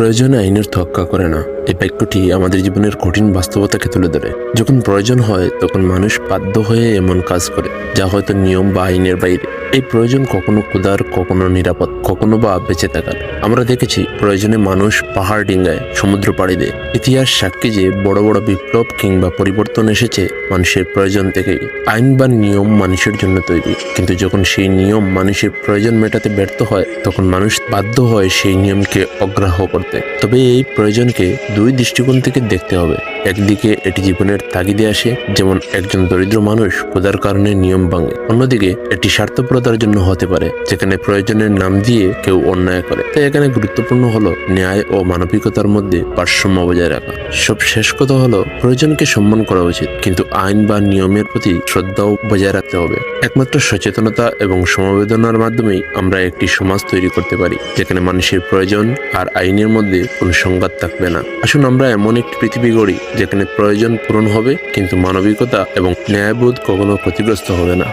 প্রয়োজনে আইনের থক্কা করে না। এই বাক্যটি আমাদের জীবনের কঠিন বাস্তবতাকে তুলে ধরে। যখন প্রয়োজন হয়, তখন মানুষ বাধ্য হয়ে এমন কাজ করে, যা হয়তো নিয়ম বা আইনের বাইরে। এই প্রয়োজন কখনো ক্ষুধার, কখনো নিরাপদ। কখনো বা বেঁচে থাকার। আমরা দেখেছি প্রয়োজনে মানুষ পাহাড় ডিঙ্গায় সমুদ্র পাড়ি দেয়। ইতিহাস সাক্ষী যে বড় বড় বিপ্লব কিংবা পরিবর্তন এসেছে মানুষের প্রয়োজন থেকেই। আইন বা নিয়ম মানুষের জন্য তৈরি। কিন্তু যখন সেই নিয়ম মানুষের প্রয়োজন মেটাতে ব্যর্থ হয়, তখন মানুষ বাধ্য হয় সেই নিয়মকে অগ্রাহ্য করতে। তবে এই প্রয়োজনকে দুই দৃষ্টিকোণ থেকে দেখতে হবে। একদিকে এটি জীবনের তাগিদে আসে, যেমন একজন দরিদ্র মানুষ ক্ষুধার কারণে নিয়ম ভাঙে। অন্যদিকে এটি স্বার্থপরতার জন্য হতে পারে, যেখানে প্রয়োজনের নাম দিয়ে কেউ অন্যায় করে। তাই এখানে গুরুত্বপূর্ণ হলো ন্যায় ও মানবিকতার মধ্যে ভারসাম্য বজায় রাখা। সব শেষ কথা হলো প্রয়োজনকে সম্মান করা উচিত, কিন্তু আইন বা নিয়মের প্রতি শ্রদ্ধাও বজায় রাখতে হবে। একমাত্র সচেতনতা এবং সমবেদনার মাধ্যমেই আমরা একটি সমাজ তৈরি করতে পারি, যেখানে মানুষের প্রয়োজন আর আইনের মধ্যে কোনো সংঘাত থাকবে না। আসুন আমরা এমন একটি পৃথিবী গড়ি, যেখানে প্রয়োজন পূরণ হবে, কিন্তু মানবিকতা এবং ন্যায়বোধ কখনো ক্ষতিগ্রস্ত হবে না।